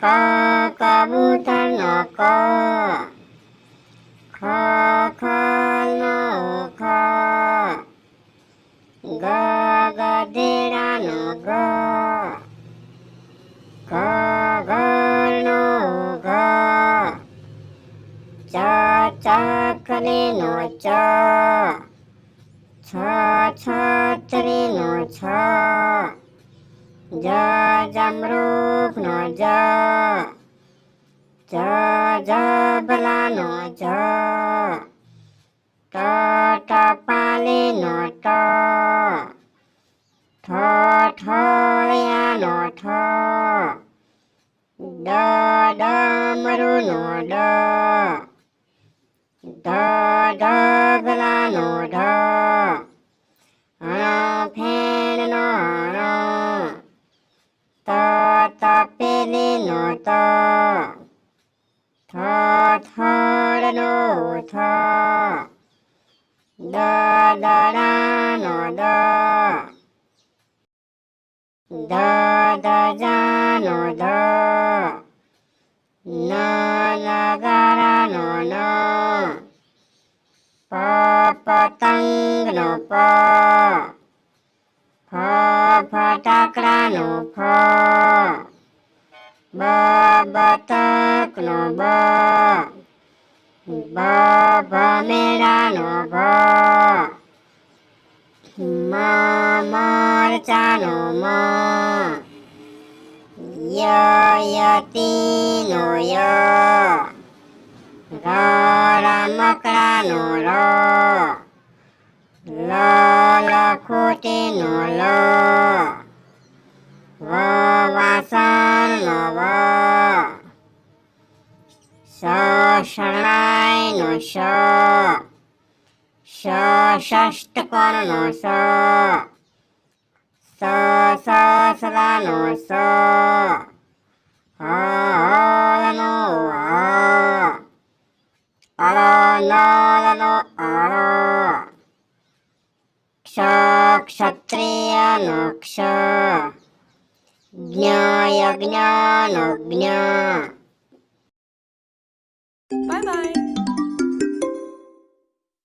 खा कबूतर नौका खा खा नौका गा गा डेरा नौका खा घर नौका चा चा खले छ छा छा तरे नौछा जा જ જમરૂખનો જ. જ જબલાનો જ. ટ ટપાલીનો ટ. ઠ ઠળિયાનો ઠ. ડ ડમરુનો ડ. ઢ ઢગલાનો ઢ. તપેલીનો ત થ થડનો થ દ દડાનો દ દ દજાનો દ ન નગારાનો ન પ પતંગનો પ ફ ફટાકડાનો ફ બતકનો બ ભ ભમેડાનો ભ મરચાનો મ યતીનો ય રમકડાનો ર લ લખોટીનો લ સ શરણાઈનો શ ષષ્ટકોણનો સ સ સસલાનો સ હ હળનો હ અળ ક્ષ ક્ષત્રિયનો ક્ષ જ્ઞ યજ્ઞનો જ્ઞ